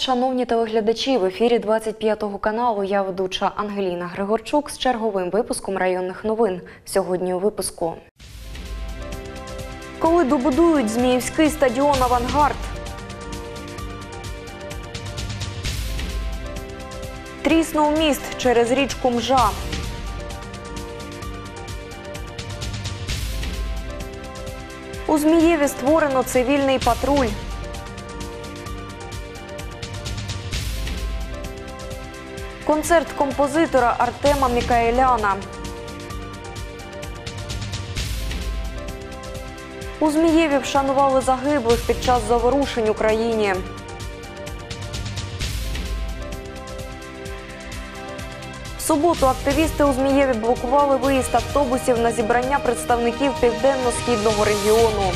Шановні телеглядачі. В ефірі 25 каналу. Я ведуча Ангеліна Григорчук з черговим випуском районних новин. Сьогодні у випуску. Коли добудують Зміївський стадіон Авангард. Тріснув міст через річку Мжа. У Змієві створено цивільний патруль. Концерт композитора Артема Мікаеляна. У Змієві вшанували загиблих під час заворушень Україні. В суботу активісти у Змієві блокували виїзд автобусів на зібрання представників південно-східного регіону.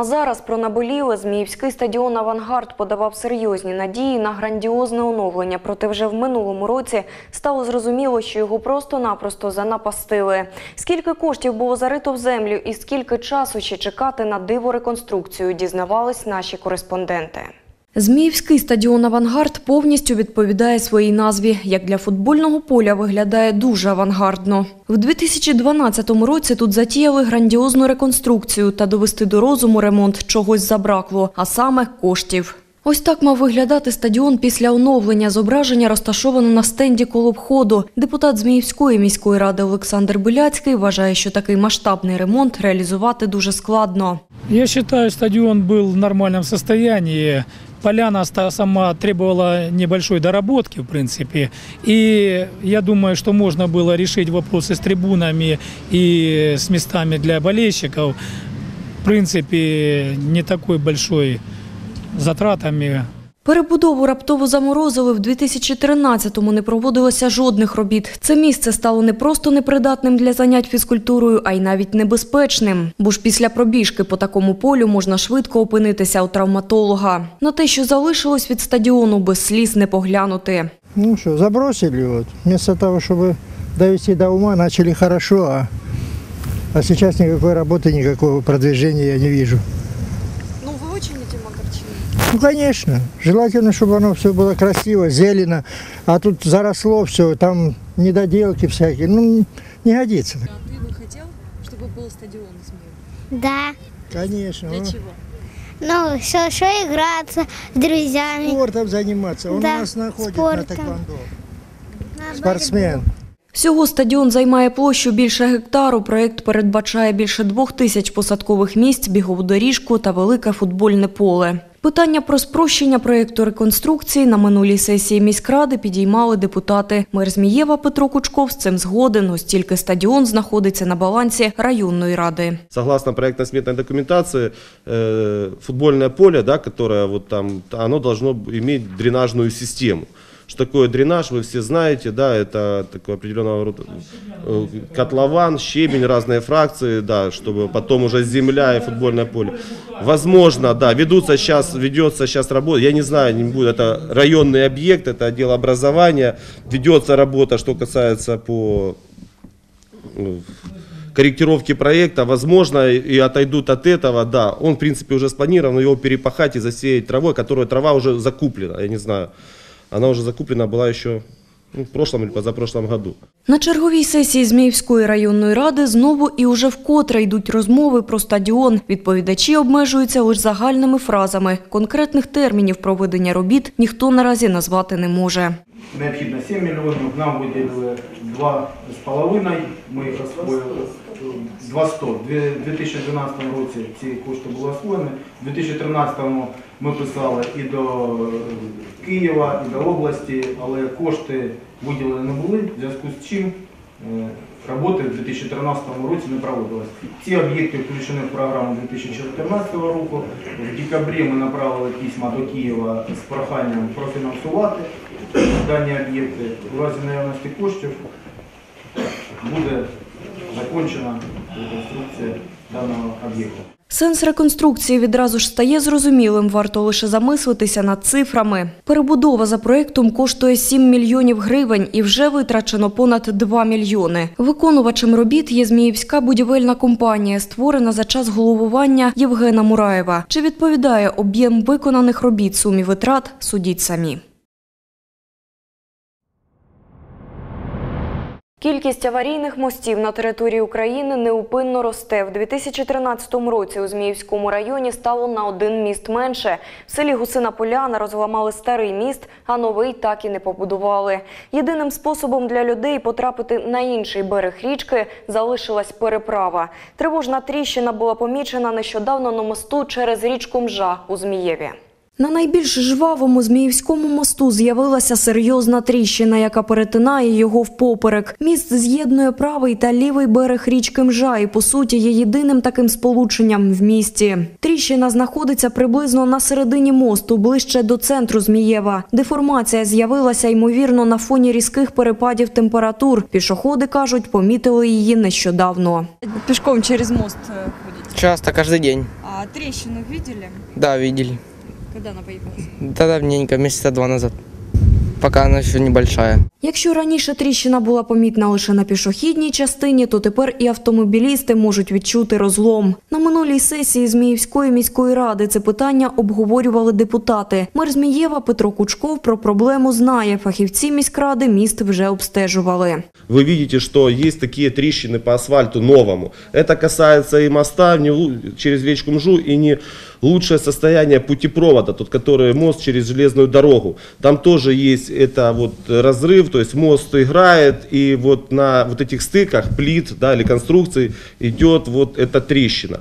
А зараз про наболіле Зміївський стадіон Авангард подавав серйозні надії на грандіозне оновлення. Проте вже в минулому році стало зрозуміло, що його просто-напросто занапастили. Скільки коштів було зарито в землю і скільки часу ще чекати на диво реконструкцію, дізнавались наші кореспонденти. Зміївський стадіон Авангард повністю відповідає своїй назві. Як для футбольного поля виглядає дуже авангардно. В 2012 році тут затіяли грандіозну реконструкцію та довести до розуму ремонт чогось забракло, а саме коштів. Ось так мав виглядати стадіон після оновлення. Зображення розташовано на стенді коло входу. Депутат Зміївської міської ради Олександр Биляцький вважає, що такий масштабний ремонт реалізувати дуже складно. Я считаю, стадион был в нормальном состоянии. Поляна сама требовала небольшой доработки, в принципе. И я думаю, что можно было решить вопросы с трибунами и с местами для болельщиков. В принципе, не такой большой затратами. Перебудову раптово заморозили. В 2013-му не проводилося жодних робіт. Це місце стало не просто непридатним для занять фізкультурою, а й навіть небезпечним. Бо ж після пробіжки по такому полю можна швидко опинитися у травматолога. На те, що залишилось від стадіону, без сліз не поглянути. Ну что, забросили вот. Вместо того, чтобы довести до ума, начали хорошо, а, сейчас никакой работы, никакого продвижения я не вижу. Ну, конечно. Желательно, чтобы оно все было красиво, зелено, а тут заросло все, там недоделки всякие. Ну, не годится. А ти би хотів, щоб був стадіон Зміїв? Да. Конечно. ну, чого? Ну, что, что играться с друзьями. Спортом заниматься. Он у Да, нас находит на спортом. тэквондо. На Спортсмен. Всього стадіон займає площу більше гектару. Проєкт передбачає більше двох тисяч посадкових місць, бігову доріжку та велике футбольне поле. Питання про спрощення проєкту реконструкції на минулій сесії міськради підіймали депутати. Мер Змієва Петро Кучков з цим згоден, оскільки стадіон знаходиться на балансі районної ради. согласно проєктно сметной документації, футбольне поле, да, которое вот там, оно должно иметь дренажную систему. Что такое дренаж, вы все знаете, да, это такой определенного рода э, котлован, щебень, разные фракции, да, чтобы потом уже земля и футбольное поле. Возможно, да, ведутся сейчас, ведется сейчас работа, я не знаю, не буду, это районный объект, это отдел образования, ведется работа, что касается по ну, корректировки проекта, возможно, и отойдут от этого, да, он, в принципе, уже спланирован, его перепахать и засеять травой, которая трава уже закуплена, я не знаю, она уже закуплена была еще ну, в прошлом или позапрошлом году. На черговій сесії Зміївської районної ради знову і уже вкотре йдуть розмови про стадіон. Відповідачі обмежуються лише загальними фразами. Конкретних термінів проведення робіт ніхто наразі назвати не може. необхідно 7 мільйонів, нам виділили 2,5, ми їх освоїли 200. У 2012 році ці кошти були освоєні, у 2013 ми писали і до Києва, і до області, але кошти виділені не були, в зв'язку з чим е, роботи в 2013 році не проводились. Ці об'єкти включені в програму 2014 року. В декабрі ми направили письма до Києва з проханням профінансувати дані об'єкти. У разі наявності коштів буде закончена реконструкції даного об'єкту. Сенс реконструкції відразу ж стає зрозумілим, варто лише замислитися над цифрами. Перебудова за проєктом коштує 7 мільйонів гривень і вже витрачено понад 2 мільйони. Виконувачем робіт є Зміївська будівельна компанія, створена за час головування Євгена Мураєва. Чи відповідає об'єм виконаних робіт сумі витрат, судіть самі. Кількість аварійних мостів на території України неупинно росте. В 2013 році у Зміївському районі стало на один міст менше. В селі Гусина Поляна розламали старий міст, а новий так і не побудували. Єдиним способом для людей потрапити на інший берег річки залишилась переправа. Тривожна тріщина була помічена нещодавно на мосту через річку Мжа у Змієві. На найбільш жвавому Зміївському мосту з'явилася серйозна тріщина, яка перетинає його впоперек. Міст з'єднує правий та лівий берег річки Мжа і, по суті, є єдиним таким сполученням в місті. Тріщина знаходиться приблизно на середині мосту, ближче до центру Змієва. Деформація з'явилася, ймовірно, на фоні різких перепадів температур. Пішоходи кажуть, помітили її нещодавно. Пешком через мост э, ходите. Часто, каждый день. А трещину видели? Да, видели. Когда она появилась? Да давненько, месяца два назад. Пока она еще небольшая. Якщо раніше тріщина була помітна лише на пішохідній частині, то тепер і автомобілісти можуть відчути розлом. На минулій сесії Зміївської міської ради це питання обговорювали депутати. Мер Змієва Петро Кучков про проблему знає. Фахівці міськради міст вже обстежували. Вы видите, что есть такие трещины по асфальту новому. Это касается и моста не лу- через речку Мжу, и не лучшее состояние путепровода, тот, который мост через железную дорогу. Там тоже есть это вот разрыв, То есть мост играет, и вот на вот этих стыках плит, да, или конструкций идет вот эта трещина.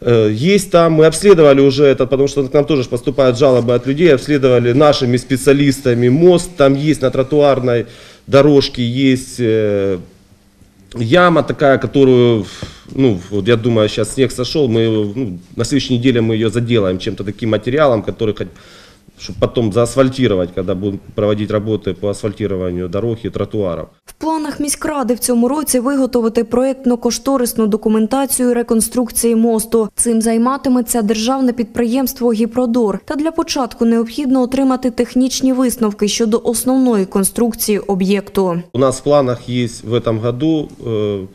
Э, Есть там, мы обследовали уже это, потому что к нам тоже поступают жалобы от людей, обследовали нашими специалистами мост, там есть на тротуарной дорожке есть э, яма такая, которую, ну, вот я думаю, сейчас снег сошел, мы ну, на следующей неделе мы ее заделаем чем-то таким материалом, который хоть чтобы потом заасфальтировать, когда будем проводить работы по асфальтированию дорог и тротуаров. В планах міськради в цьому році виготовити проєктно-кошторисну документацію реконструкції мосту. Цим займатиметься державне підприємство «Гіпродор». Та для початку необхідно отримати технічні висновки щодо основної конструкції об'єкту. У нас в планах есть в этом году э,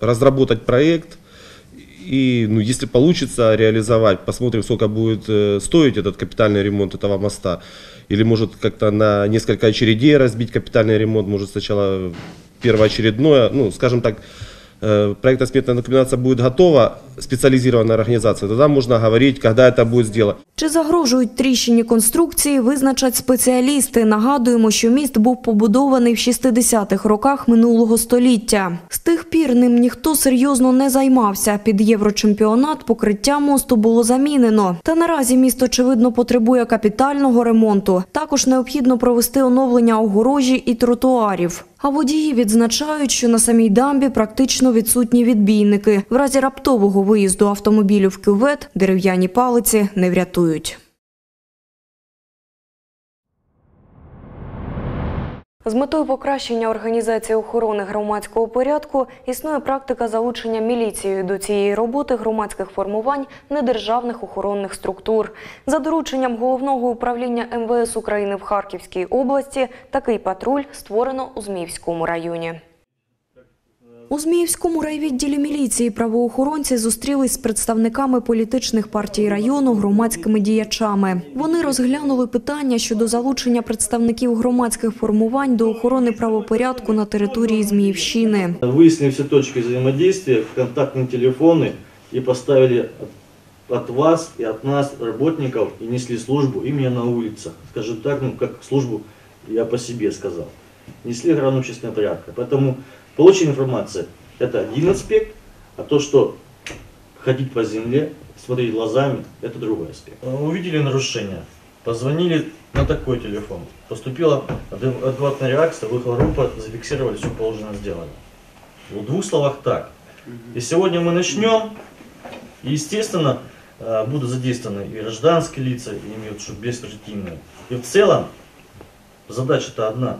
разработать проект и, ну, если получится реализовать, посмотрим, сколько будет э, стоить этот капитальный ремонт этого моста. Или может как-то на несколько очередей разбить капитальный ремонт, может сначала первоочередное, ну, скажем так, э, проектно-сметная документация будет готова, специализированная организация, тогда можно говорить, когда это будет сделано. Чи загрожують тріщині конструкції, визначать спеціалісти. Нагадуємо, що міст був побудований в 60-х роках минулого століття. З тих пір ним ніхто серйозно не займався. Під єврочемпіонат покриття мосту було замінено. Та наразі міст, очевидно, потребує капітального ремонту. Також необхідно провести оновлення огорожі і тротуарів. А водії відзначають, що на самій дамбі практично відсутні відбійники. В разі раптового виїзду автомобілю в кювет дерев'яні палиці не врятують. З метою покращення організації охорони громадського порядку існує практика залучення міліцією до цієї роботи громадських формувань недержавних охоронних структур. За дорученням головного управління МВС України в Харківській області такий патруль створено у Зміївському районі. У Зміївському райвідділі міліції правоохоронці зустрілись з представниками політичних партій району, громадськими діячами. Вони розглянули питання щодо залучення представників громадських формувань до охорони правопорядку на території Зміївщини. Выяснили все точки взаимодействия, контактные телефоны и поставили от, от вас и от нас, работников, и несли службу именно на улицах. Скажем так, ну как службу я по себе сказал. Несли охрану общественного порядка. Поэтому получена информация, это один аспект, а то, что ходить по земле, смотреть глазами, это другой аспект. Увидели нарушение, позвонили на такой телефон. Поступила адек- адекватная реакция, выехала группа, зафиксировали, все положено сделано. В двух словах так. И сегодня мы начнем, и, естественно, э, будут задействованы и гражданские лица, и имеют что беспрежительные. И в целом задача-то одна.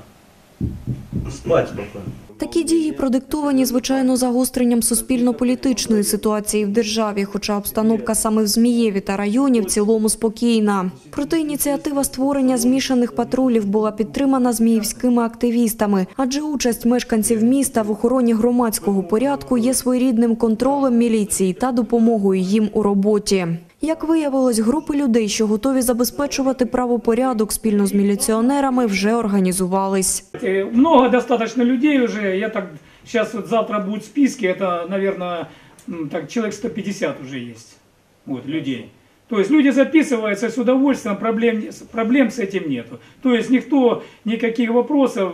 Спать спокойно. Такі дії продиктовані, звичайно, загостренням суспільно-політичної ситуації в державі, хоча обстановка саме в Змієві та районі в цілому спокійна. Проте ініціатива створення змішаних патрулів була підтримана зміївськими активістами, адже участь мешканців міста в охороні громадського порядку є своєрідним контролем міліції та допомогою їм у роботі. Як виявилось, групи людей, що готові забезпечувати правопорядок спільно з міліціонерами, вже організувались. Э, Много достаточно людей уже. Я так сейчас вот завтра будут списки. Это, наверное, м, так человек 150 уже есть. Вот людей. То есть люди записываются с удовольствием, проблем, проблем с этим нету. То есть никто, никаких вопросов,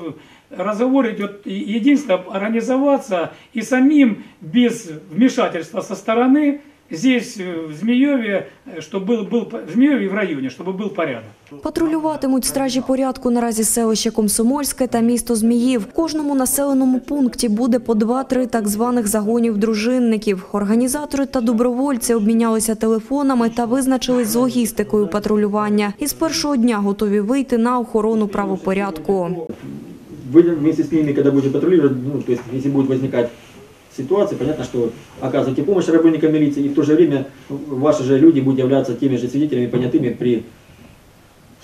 разговор идет е- единственное организоваться и самим без вмешательства со стороны здесь, э, в Змееве, э, чтобы был, был по- в Змееве и в районе, чтобы был порядок. Патрулюватимуть стражі порядку наразі селище Комсомольське та місто Зміїв. В кожному населеному пункті буде по два-три так званих загонів дружинників. Організатори та добровольці обмінялися телефонами та визначились з логістикою патрулювання. І з першого дня готові вийти на охорону правопорядку. Вы вместе с ними, когда будете патрулировать, ну, то есть если будет возникать ситуация, понятно, что оказываете помощь работникам милиции, и в то же время ваши же люди будут являться теми же свидетелями, понятыми при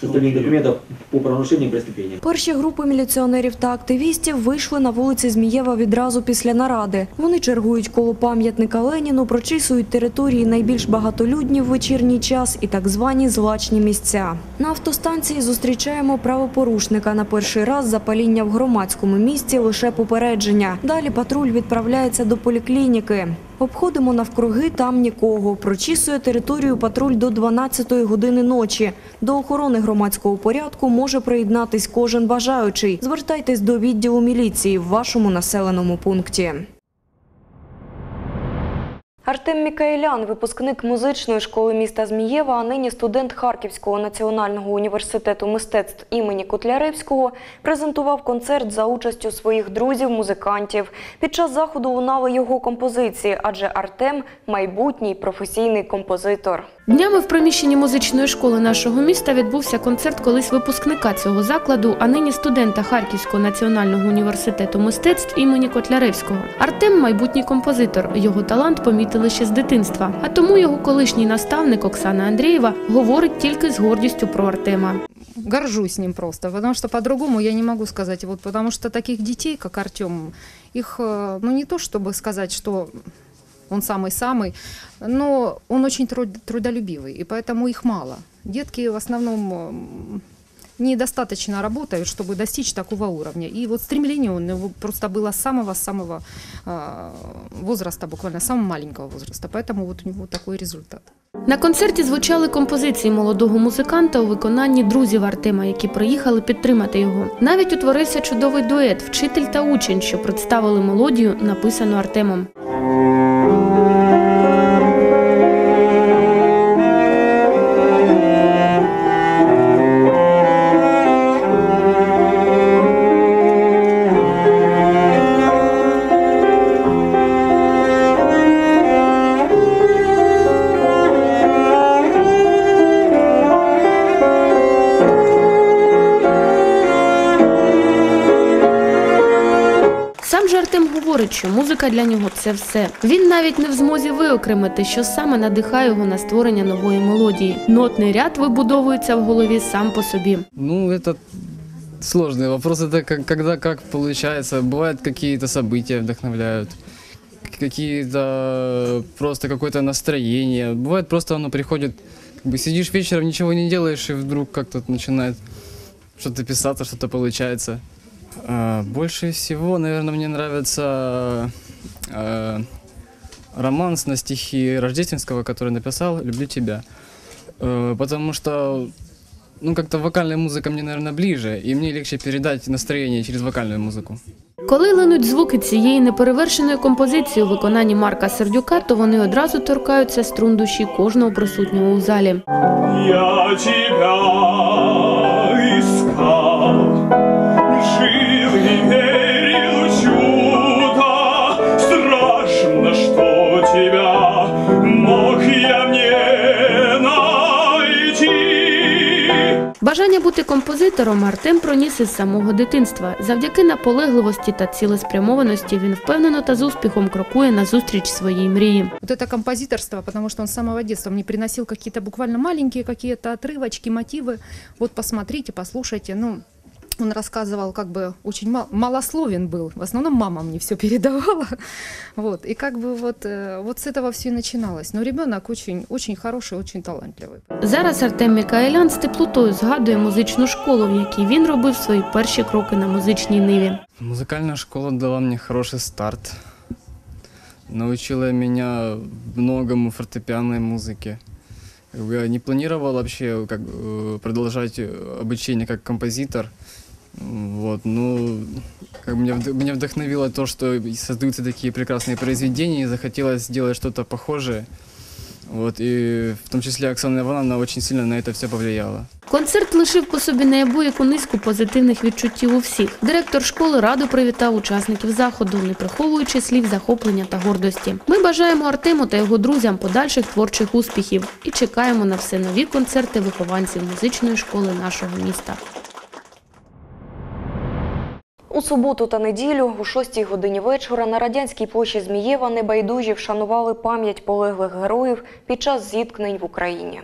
составлении документов по правонарушениям и преступлениям. Перші групи міліціонерів та активістів вийшли на вулиці Змієва відразу після наради. Вони чергують коло пам'ятника Леніну, прочісують території найбільш багатолюдні в вечірній час і так звані злачні місця. На автостанції зустрічаємо правопорушника. На перший раз запаління в громадському місці лише попередження. Далі патруль відправляється до поліклініки. Обходимо навкруги, там нікого. Прочісує територію патруль до 12-ї години ночі. До охорони громадського порядку може приєднатись кожен бажаючий. Звертайтесь до відділу міліції в вашому населеному пункті. Артем Мікаєлян, випускник музичної школи міста Змієва, а нині студент Харківського національного університету мистецтв імені Котляревського, презентував концерт за участю своїх друзів-музикантів. Під час заходу лунали його композиції, адже Артем майбутній професійний композитор. Днями в приміщенні музичної школи нашого міста відбувся концерт колись випускника цього закладу, а нині студента Харківського національного університету мистецтв імені Котляревського. Артем майбутній композитор. Його талант помітили ще з дитинства. А тому його колишній наставник Оксана Андрієва говорить тільки з гордістю про Артема. горжусь ним просто, потому что по-другому я не могу сказать. Вот потому таких детей, как Артем, их, э, ну не то чтобы сказать, что он самый-самый, но он очень труд- трудолюбивый, и поэтому их мало. Детки в основном м, недостаточно работают, чтобы достичь такого уровня. И вот стремление у него просто было с самого-самого а, возраста, буквально самого маленького возраста. Поэтому вот у него такой результат. На концерті звучали композиції молодого музиканта у виконанні друзів Артема, які приїхали підтримати його. Навіть утворився чудовий дует Вчитель та учень, що представили мелодію, написану Артемом. що музика для нього це все. Він навіть не в змозі виокремити, що саме надихає його на створення нової мелодії. Нотний ряд вибудовується в голові сам по собі. Ну, это сложный вопрос. Это как, когда как получается. Бывают какие-то события вдохновляют, какие-то просто какое-то настроение. Бывает просто оно приходит, как бы сидишь вечером, ничего не делаешь, и вдруг как-то начинает что-то писаться, что-то получается. А, больше всего, наверное, мне нравится э, романс на стихи Рождественского, который написал «Люблю тебя». Э, потому что ну, как-то вокальная музыка мне, наверное, ближе, и мне легче передать настроение через вокальную музыку. Коли линуть звуки цієї неперевершеної композиції у виконанні Марка Сердюка, то вони одразу торкаються струн душі кожного присутнього у залі. Я тебя искал, бути Бути композитором Артем проніс із самого дитинства. Завдяки наполегливості та цілеспрямованості він впевнено та з успіхом крокує назустріч своїй мрії. Вот это композиторство, потому что он с самого детства мне приносил какие-то буквально маленькие какие-то отрывочки, мотивы. Вот посмотрите, послушайте. Ну, он рассказывал, как бы очень мал- малословен был. В основном мама мне все передавала. Вот. И как бы вот, э, вот с этого все и начиналось. Но ребенок очень, очень хороший, очень талантливый. Зараз Артем Мікаелян з теплотою згадує музичну школу, в якій він робив свої перші кроки на музичній ниві. Музыкальная школа дала мне хороший старт. Научила меня многому фортепианной музыке. Как бы Я не планировал вообще как, э, продолжать э, обучение как композитор. М, Вот, ну, как бы меня, вд- меня вдохновило то, что создаются такие прекрасные произведения, и захотелось сделать что-то похожее. Вот, и в том числе Оксана Ивановна очень сильно на это все повлияла. Концерт лишив по собі неабияку низку позитивних відчуттів у всіх. Директор школи радо привітав учасників заходу, не приховуючи слів захоплення та гордості. Ми бажаємо Артему та його друзям подальших творчих успіхів і чекаємо на все нові концерти вихованців музичної школи нашого міста. У суботу та неділю о 6 годині вечора на радянській площі Змієва небайдужі вшанували пам'ять полеглих героїв під час зіткнень в Україні.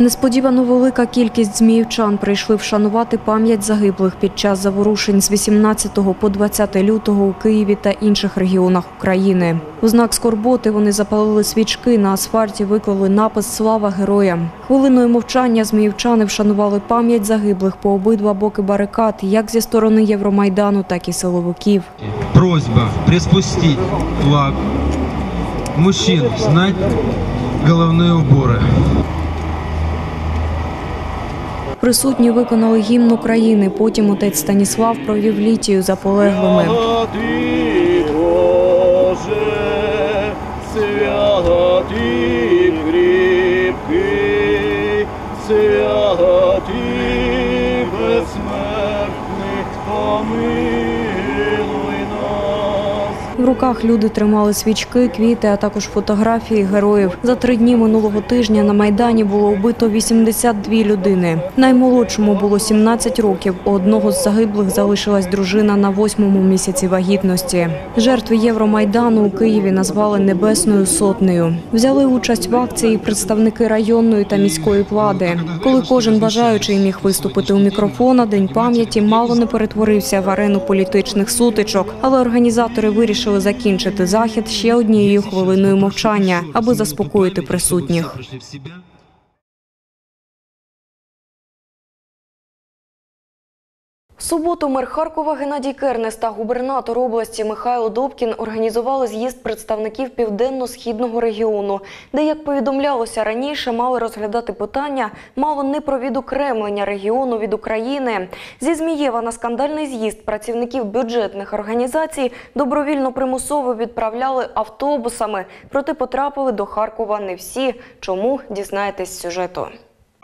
Несподівано велика кількість зміївчан прийшли вшанувати пам'ять загиблих під час заворушень з 18 по 20 лютого у Києві та інших регіонах України. У знак скорботи вони запалили свічки на асфальті, виклали напис Слава героям. Хвилиною мовчання зміївчани вшанували пам'ять загиблих по обидва боки барикад, як зі сторони Євромайдану, так і силовиків. Просьба приспустить флаг. Мужчин снять головные уборы. Присутні виконали гімн України. Потім отець Станіслав провів літію за полеглими. Руках люди тримали свічки, квіти, а також фотографії героїв. За три дні минулого тижня на майдані було вбито 82 людини. Наймолодшому було 17 років. У одного з загиблих залишилась дружина на восьмому місяці вагітності. Жертви Євромайдану у Києві назвали Небесною сотнею. Взяли участь в акції представники районної та міської влади. Коли кожен бажаючий міг виступити у мікрофона, день пам'яті мало не перетворився в арену політичних сутичок, але організатори вирішили закінчити захід ще однією хвилиною мовчання, аби заспокоїти присутніх. В суботу мер Харкова Геннадій Кернес та губернатор області Михайло Добкін організували з'їзд представників південно-східного регіону, де, як повідомлялося раніше, мали розглядати питання мало не про відокремлення регіону від України. Зі Змієва на скандальний з'їзд працівників бюджетних організацій добровільно примусово відправляли автобусами, проте потрапили до Харкова не всі. Чому дізнаєтесь з сюжету?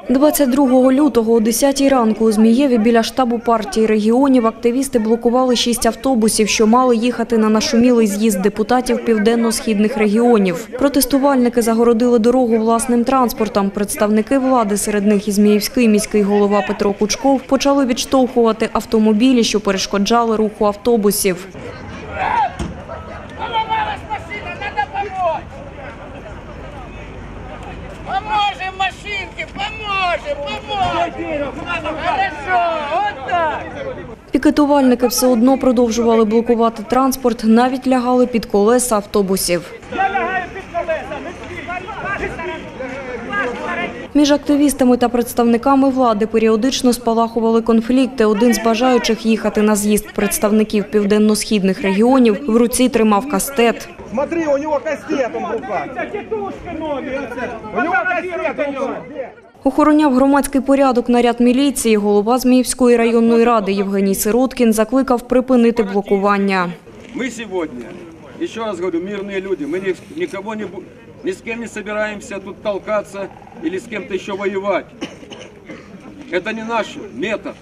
22 лютого о 10 ранку у Змієві біля штабу партії регіонів активісти блокували шість автобусів, що мали їхати на нашумілий з'їзд депутатів південно-східних регіонів. Протестувальники загородили дорогу власним транспортом. Представники влади, серед них і Зміївський міський голова Петро Кучков, почали відштовхувати автомобілі, що перешкоджали руху автобусів. Поможем машинке, поможем, поможем. Хорошо, вот так. Пікетувальники все одно продовжували блокувати транспорт, навіть лягали під колеса автобусів. Між активістами та представниками влади періодично спалахували конфлікти. Один з бажаючих їхати на з'їзд представників південно-східних регіонів в руці тримав кастет. Смотри, у него кастет в руках. У него кастет в руках. Охороняв громадський порядок наряд міліції. Голова Зміївської районної ради Євгеній Сироткін закликав припинити блокування. Мы сегодня, еще раз говорю, мирные люди, мы ни, никого не, бу- ни с кем не собираемся тут толкаться или с кем-то еще воевать. Это не наш метод,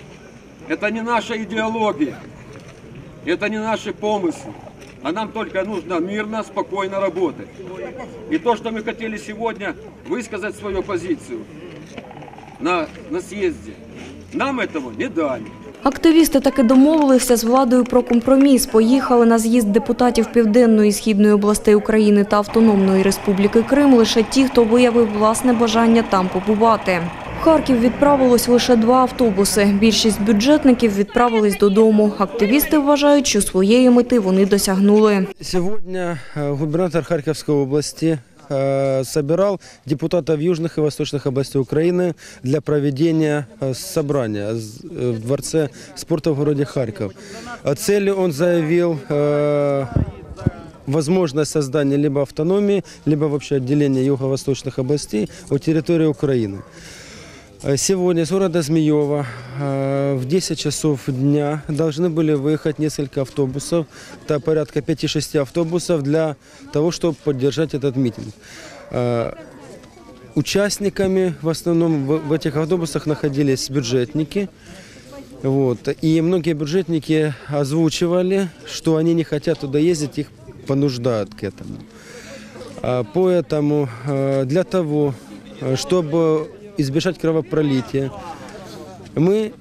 это не наша идеология, это не наши помыслы. А нам только нужно мирно, спокойно работать. И то, что мы хотели сегодня высказать свою позицию на, на съезде, Нам этого не дали. Активісти таки домовилися з владою про компроміс. Поїхали на з'їзд депутатів Південної і Східної областей України та Автономної Республіки Крим лише ті, хто виявив власне бажання там побувати. В Харків відправилось лише два автобуси. Більшість бюджетників відправились додому. Активісти вважають, що своєї мети вони досягнули. Сегодня э, губернатор Харьковской области э, собирал депутатов южных и восточных областей Украины для проведения э, собрания з- э, в Дворце спорта в городе Харьков. О цели он заявил э, возможность создания либо автономии, либо вообще отделения юго-восточных областей от территории Украины. Э, Сегодня из города Змеева э, в 10 часов дня должны были выехать несколько автобусов, это порядка 5-6 автобусов для того, чтобы поддержать этот митинг. Э, Участниками в основном в этих автобусах находились бюджетники. Вот. И многие бюджетники озвучивали, что они не хотят туда ездить, их понуждают к этому. Поэтому для того, чтобы избежать кровопролития, мы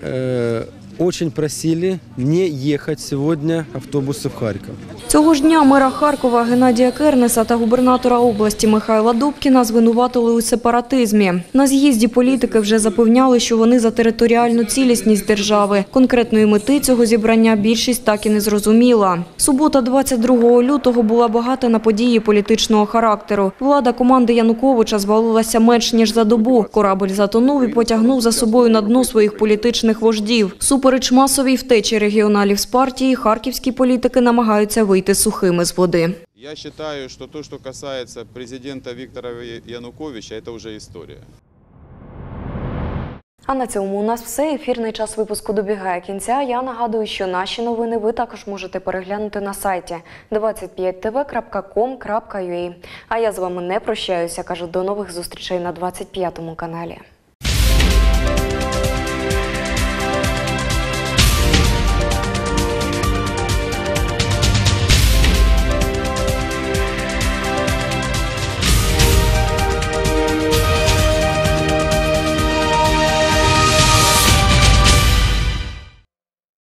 э, очень просили не ехать сегодня автобусы в Харьков. Цього ж дня мера Харкова Геннадія Кернеса та губернатора області Михайла Добкіна звинуватили у сепаратизмі. На з'їзді політики вже запевняли, що вони за територіальну цілісність держави. Конкретної мети цього зібрання більшість так і не зрозуміла. Субота, 22 лютого, була багата на події політичного характеру. Влада команди Януковича звалилася менш ніж за добу. Корабель затонув і потягнув за собою на дно своїх політичних вождів. Супереч масовій втечі регіоналів з партії, харківські політики намагаються вийти сухими з води. Я считаю, что то, что касается президента Виктора Януковича, это уже история. А на цьому у нас все. Ефірний час випуску добігає кінця. Я нагадую, що наші новини ви також можете переглянути на сайті 25tv.com.ua. А я з вами не прощаюся. Кажу до нових зустрічей на 25 каналі.